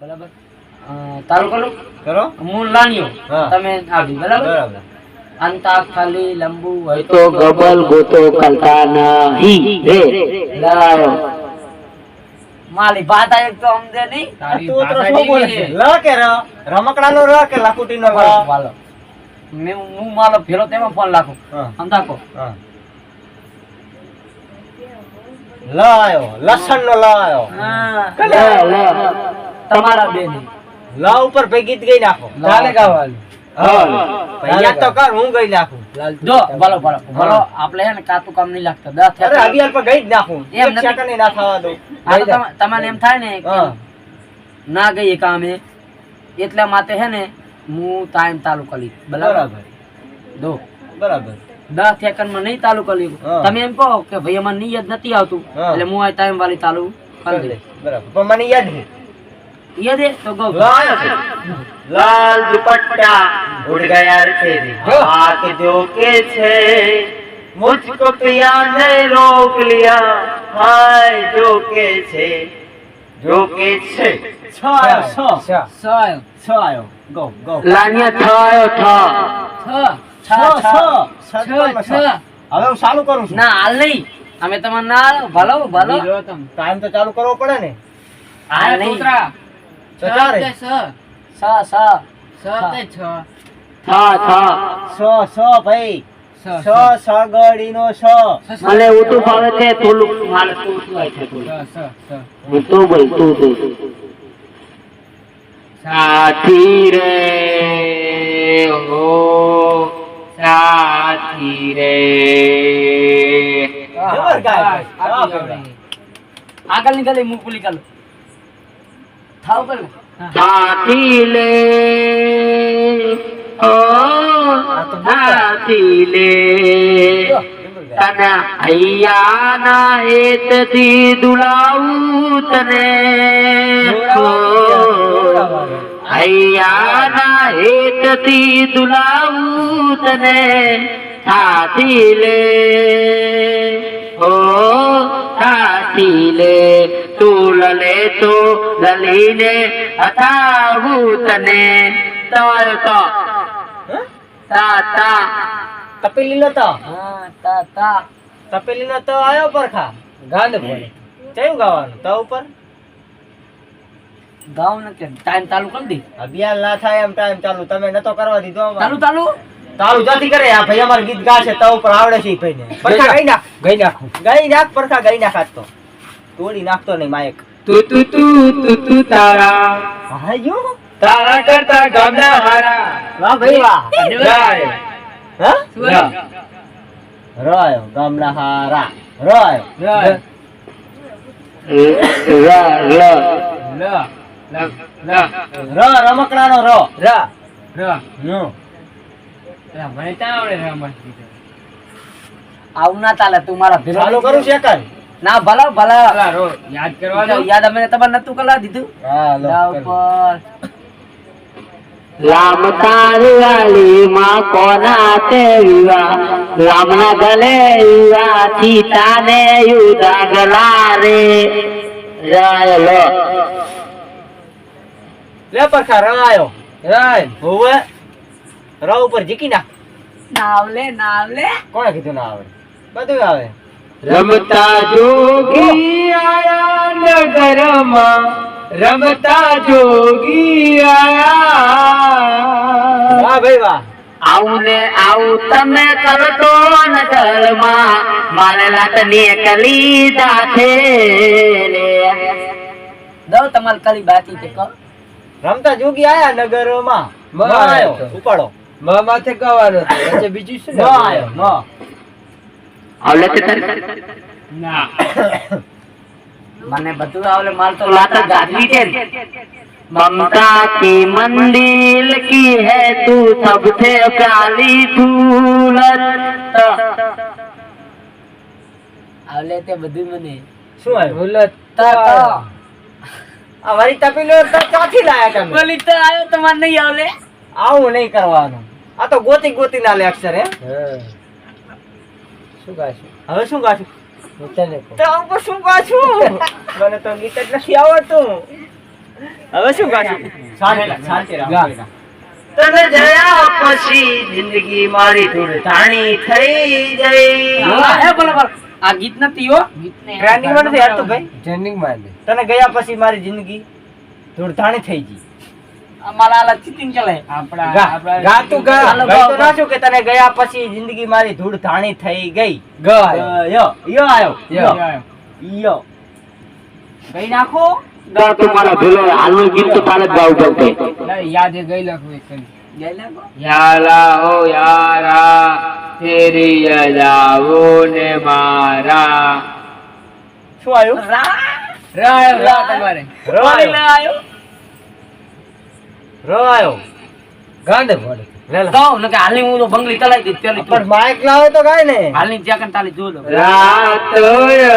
બરાબર? તારું કરું? કરો. હું લાણ્યો. તમે આવી બરાબર? બરાબર. અંતા ખાલી લંબુ હોય તો ગબલ ગોતો કલતા નહીં. રે. લાયો. માલી ભાતા એક તો સમજે નહીં. તું તો શું બોલે? લ કે ર. રમકડાનો ર કે લાકુટીનો ર? વાલો, વાલો. હું માલો ફેરો તેમાં ફોન લાખો હા. અંતાકો હા. લ આયો લસણનો લ આયો હા લ લ. તમારા બેન. લ ઉપર ભેગી જ ગઈ નાખો. લાલે ગાવાનું હા. અહીંયા તો કર હું ગઈ નાખું. જો બોલો બોલો બોલો આપણે હે ને કાતું કામ નહીં લાગતા. દસ અરે અગિયાર પર ગઈ જ નાખું. એમ નથી. ના થવા દઉં. આ તો તમ- તમને એમ થાય ને ના ગઈ કામે એટલા માટે હે ને હું ટાઈમ તાલુ કરી બરાબર? દો બરાબર. દસ સેકન્ડમાં નહીં ચાલુ કરી તમે એમ કહો કે ભાઈ અમારે નિયત નથી આવતું. એટલે હું આ ટાઈમ વાળી તાલુ કરી દઈશ. બરાબર. પણ મને યાદ નહીં યાદ હે તો ગો લાલ દુપટ્ટા ઉડ ગયા तेरी हाथ जो के छे मुझको पिया ने रोक लिया हाय जो के छे जो के छे છ આયો છ છ આયો. છ આયો ગો ગો લાનિયા થયો થ છ છ છ છ છ છ હવે હું ચાલુ કરું છું ના હાલ નહીં અમે તમારે ના હાલો. ભલો ભલો ટાઈમ તો ચાલુ કરવો પડે ને હાલ નહીં છ? છ છ? થ થ. છ છ ભાઈ. છ સગડીનો છ મને ઉતું ફાવે છે થોડું મારે તું શું છે હું તું બોલ તું તું સાથી રે હો. સાથી રે. આગળ નીકળી મુખ નીકળ. થાવ કર સાથી લે. ઓ સાથી લે. તને હૈયાના હેતથી દુલાવું તને. હો. હૈયાના હેતથી દુલાવું તને. સાથી તું તો હટાવું તને તોય તો? તા તા તપેલી નો તો? હા તા તા તપેલી નો તો આયો પરખા. ગાંડ ભોળે કેમ ગાવાનું? તો ઉપર? ગાવ ન કેમ? ટાઈમ ચાલુ કરી દી. અભિયાન ના થાય એમ ટાઈમ ચાલુ. તમે નતો કરવા દીધો. ચાલુ ચાલુ? ચાલુ જાતી કરે. આ ભાઈ અમારે ગીત ગાશે તો ઉપર આવડે છે ભાઈ ને પરખા ગાઈ નાખ. ગઈ નાખું. ગઈ નાખ. પરખા ગઈ નાખ તો. તોડી નાખતો નહીં માયક. તું તું તું તું તું તારા તારા કરતા ગામના હારા વાહ ભાઈ વાહ જાય હા રાય રોયો ગામના હારા રાય ર ર ર ર રમકડાનો ર રા. આવું ના ચાલે તું મારા ભેગા ચાલુ કરું છે કર ના ભલો ભલો. યાદ યાદ અમે તમને નતું કલા દીધું. રામ તારવાલી માં કોના તે વિવા રામ ના ગલે યુવા? સીતા ને યુધા ગલા રે. રાય લો. લે પરખા રાયો. રાય હોવે. ર ઉપર જીકી ના નાવલે નાવલે. કોણે કીધું ના આવે બધું આવે. રમતા જોગી આયા નગરમાં. રમતા જોગી આયા. વાહ ભાઈ વાહ. આવું ને આવું તમે કરતો નગરમાં મારે લાટ નીકળી રે દો તમારે કલી બાકી છે કહો. રમતા જોગી આયા નગરમાં. માં ઉપાડો. માથે કવાનો પછી બીજું શું આયો મ. આવડે છે તારે? ના. મને બધું આવડે માલ તો લાતા ગાડી છે. મમતા કી મંદિર કી હે તું સબસે પ્યારી ઝૂલત આવલે તે બધું મને. શું આવ્યું? ઝૂલત અમારી તપીલો ચાથી લાયા તમે? બોલી તો આવ્યો તમારે નહીં આવલે? આવું નહીં કરવાનું. આ તો ગોતી ગોતી ના લે અક્ષર. હે. શું ગાશું? હવે શું ગાશું? હું તને કહું. તો શું ગાશું? મને તો ગીત જ નથી આવડતું. હવે શું ગાશું? શાંતિ શાંતિ રાખ. ગા. બેટા. તને જયા પછી જિંદગી મારી ધૂળધાણી થઈ ગઈ. આ ગીત નથી હો. ટ્રેન્ડિંગમાં નથી હાલતું ભાઈ. ટ્રેન્ડિંગમાં તને ગયા પછી મારી જિંદગી ધૂળધાણી થઈ ગઈ. કે તને ગયા પછી જિંદગી મારી ધૂળધાણી થઈ ગઈ. યો યો આયો યો. યો ગઈ નાખો. મારા યાદ ગઈ યાલા હો યારા તેરી યજાવો ને મારા. શું આવ્યું? રાય રા તમારે. રો આયો રો આયો ગાંડે પડે ગાઉં ને કે હાલની હું તો બંગલી ચલાવી દીધી પેલી પણ માઈક લાવે તો ગાય ને હાલની ત્યાં કન તાલી જોલો રાત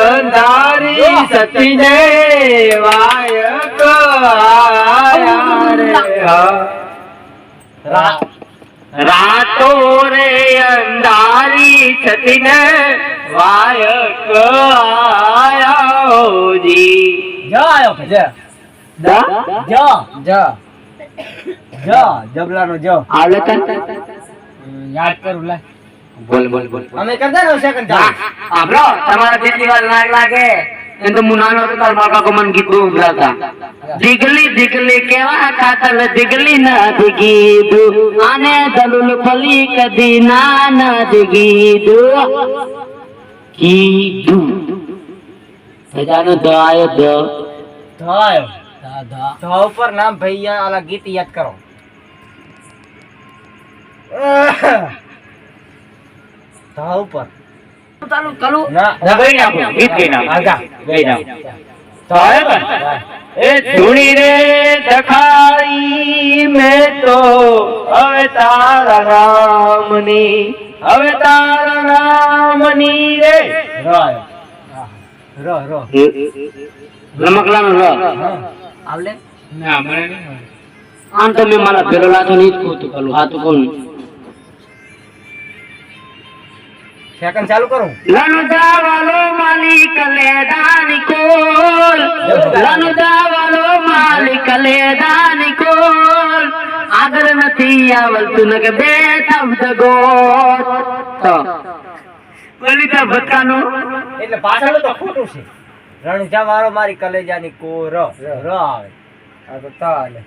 અંધારી વાય વાયક આયા રે. રા- રાતો રે અંધારી સતીને વાયક આયા જી જા આયો કે જા. જા? જ. જ જબલાનો જ. આવડે તને યાદ કરું લે બોલ બોલ બોલ. અમે કરતા ને સેકન્ડ ચાલુ આબરો તમારા જેટલી વાર લાગ લાગે? એમ તો હું નાનો તાર બાપા કો મન ગીત સંભળાવતા દિગલી દીગલી કેવા કાતલ દિગલી નથી દિગીદુ આને દલુલ ફલી કદી ના નથી દિગીદુ કીધું. સજાનો દ આયો દ ધ આયો. ધા ઉપર નામ ભૈયા આલા ગીત યાદ કરો. તો ઉપર. ચાલુ ચાલુ ના ગઈ નાખો ગીત ગઈ નાખો આગા ગઈ નાખો તો આવ્યો એ ધૂણી રે દખાઈ મેં તો હવે તારા રામની હવે તારા રામની રે. ર ર. ર આવલે? આમ તો મેં મારા ભેરો લાતો નહીં જ કહું તું પેલું હા તો કોણ સેકન્ડ ચાલુ કરું. લનુદા વાલો માલિક લેદાની કોલ લનુદા વાલો માલિક લેદાની કોલ આગળ નથી આવલતું ને કે બે શબ્દ ગોત. તો. ભટકાનો. એટલે પાછળ તો ખોટું છે. રણજા મારો મારી કલેજાની કો ર ર. આવે. આ તો તાલે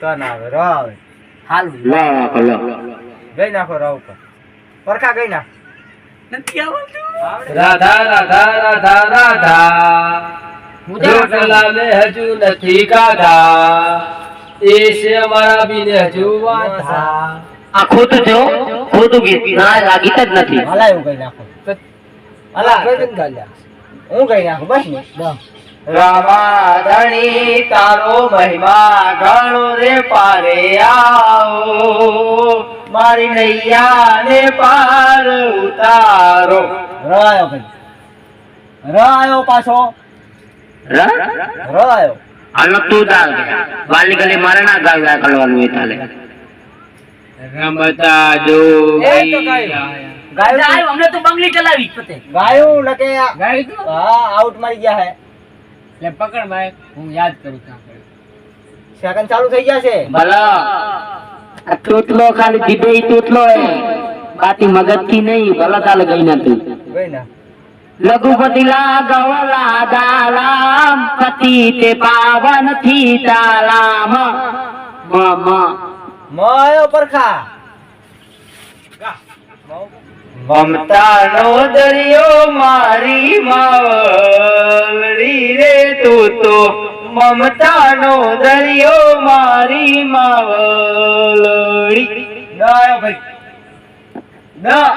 તન આવે ર આવે. હાલું. ગઈ નાખો ર ઉપર. પરખા ગઈ નાખ. નથી આવડતું. રાધા રાધા રાધા રાધા. રોટલા મેં હજુ નથી ખાધા એ છે અમારા બીને હજુ વાંધા. આ ખોટું છે ખોટું ગીત ના લાગી ગીત જ નથી. હલાયું એવું ગઈ નાખો. હલા હું ગઈ નાખું? બસ ને. રામાધણી તારો મહિમા ઘણો રે પારે આવો. મારી નૈયા ને પાર ઉતારો. રાયો ભાઈ. રાયો પાછો. રાયો. હાલો તું તાર વાલી ગલી મારે ના ગાવ્યા કરવાનું એ તાલે રમતા જો એ તો ગાયું અમને તો બંગલી ચલાવી પતે. ગાયું લકે ગાય તું હા આઉટ મારી ગયા હે. લે પકડ ભાઈ હું યાદ કરું તા સેકન્ડ ચાલુ થઈ ગયા છે. ભલા. આ તૂટલો ખાલી ઈ તૂટલો હે. બાકી મગજથી નહીં ભલા તાલે ગઈ ના તું. ગઈ ના. લઘુપતિ લાગવલા દાલામ પતિ તે પાવનથી તાલામ મ મ. મ પરખા. મમતાનો દરિયો મારી માવલડી રે તું તો. મમતાનો દરિયો મારી માવલડી ના આયો ના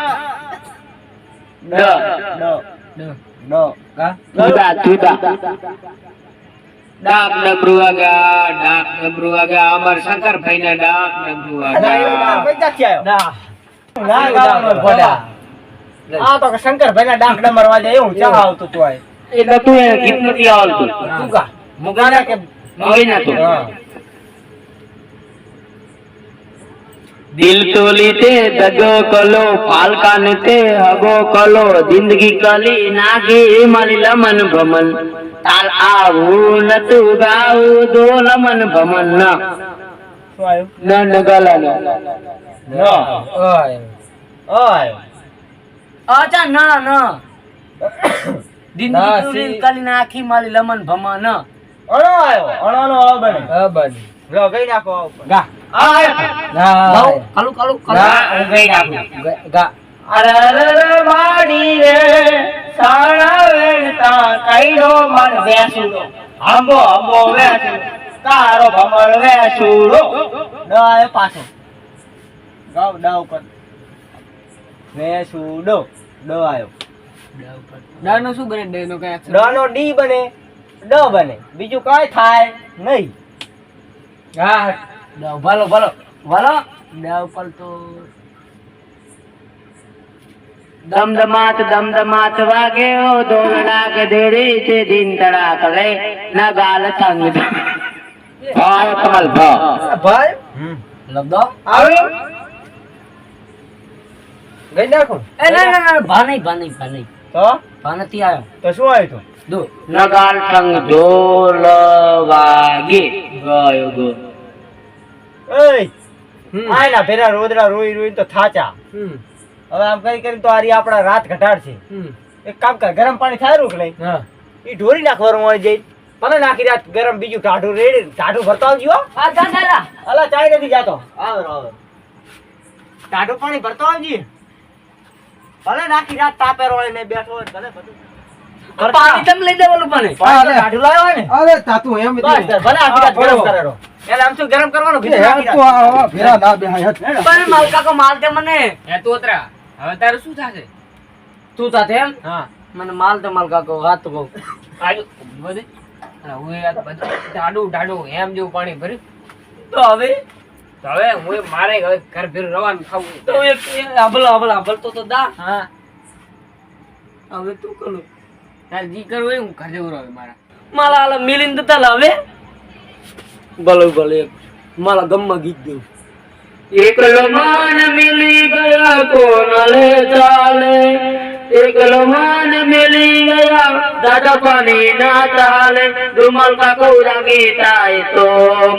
ના. ના ના. ના. હા જુદા જુદા. ડાક વાગા ડાક વાગા અમર શંકર ભાઈ ના. ડાક ડમરુ વાગા ભાઈ આ તો શંકરભાઈ ના ડાક ડમર વાજે એવું ચા આવતું તું આય. એટલે તું એ ગીત નથી આવડતું તું ગા મુગાના કે મગી ના તું. દિલ તોલી તે દગો કલો પાલકાને તે હગો કલો જિંદગી કલી નાગી મારી લમન ભમન. તાલ આવું નતું ગાવું દો લમન ભમન. ન આવ્યું ન ગલા ન ન ઓય ઓય અચ્છા ન ન. દિન ના, દીકરી કાલી નાખી મારી લમન ભમા ન અણો આવ્યો અણોનો આવ બને. અ બને. લો ગઈ નાખો આ ઉપર. ગા. આ આવ્યો ના ગાઓ, કાલું કાલું કાલું ના. હું ગઈ નાખું. ગા- ગા. અરર માડી રે સાણા વેણતા કઈનો મન વેસુડો આંબો આંબો વેસુડો તારો ભમર વેસુડો આયો પાછો. ગાવ ડ ઉપર. વેસુડો ડ આવ્યો ડ નો શું બને? ડેનો કઈ ડ નો ડી બને ડ બને. બીજું કઈ થાય નહીં. હા ડ ભલો ભલો ભલો ડ ઉપર તો દમદમાત દમદમાત વાગે ઓ દોલડા ગધેડી છે દિન તડાક લે. ના ગાલ સંગ ભાઈ કમલ ભાઈ? ભાઈ લબદો આવ્યો ગઈ નાખું એ ના ના ના ભા નહીં ભા નહીં ભા નહીં તો? ભા નથી આવ્યો. તો શું આવ્યો તું? દો. નગાલ સંગ ઢોલ વાગે. ગયો ગો. એય! આયલા ભેરા રોદડા રોઈ રોઈ તો થાચા. હમ. હવે આમ કરી કરી તો આરી આપણા રાત ઘટાડશે હમ. એક કામ કર ગરમ પાણી થાય રૂક લઈ. હા. ઈ ઢોરી નાખવાનું હોય જઈ મને નાખી રાત ગરમ બીજું ટાઢું રેડી ટાઢું ભરતા આવજો હો. આ અલા ચાય નથી જાતો. આવે આવે. ટાઢું પાણી ભરતો આવજી. ભલે નાખી રાત તાપે રોળે ને બેઠો હોય ભલે બધું. પાણી તમે લઈ દેવાનું પણ પાણી લાવ્યો ને. અરે તાતું એમ બસ બસ, ભલે આખી રાત ગરમ કરેલો. એટલે આમ શું ગરમ કરવાનું? ભેરા ના બેહાય પણ માલ તે મને. એ તોતરા હવે તારે શું થશે? તું સાથે એમ? હા. મને માલ તે માલ કાકો હાથ તો કહું આજુ બધે હું યાર બધું ઢાડું ઢાડું એમ જેવું પાણી ભર્યું. તો હવે? હવે હું મારે હવે ઘર ભેરું રવાનું ખાવું તો એક એક આભલ આભલ આભલ તો તો દા. હા. હવે તું કરું. તારે જી કરવું હોય હું ઘર જવું રહ્યો મારા. માલા આલા મિલિંદ તલ હવે ભલે ભલે. માલા ગમમાં ગીત દેવું એકલો માન મિલી ગયા કોનલે ચાલે? એકલો માન મિલી ગયા. દાદા પાણી ના ચાલે રૂમાલ કાકો રાગી થાય તો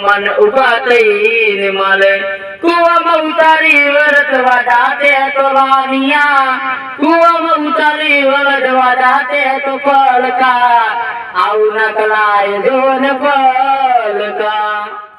મન ઊભા થઈને માલે. કુવામાં ઉતારી વરત વાડાતે તો લાનિયા. કુવામાં ઉતારી વરત વાડાતે તો પલકા આવું ના કલાય જોન પલકા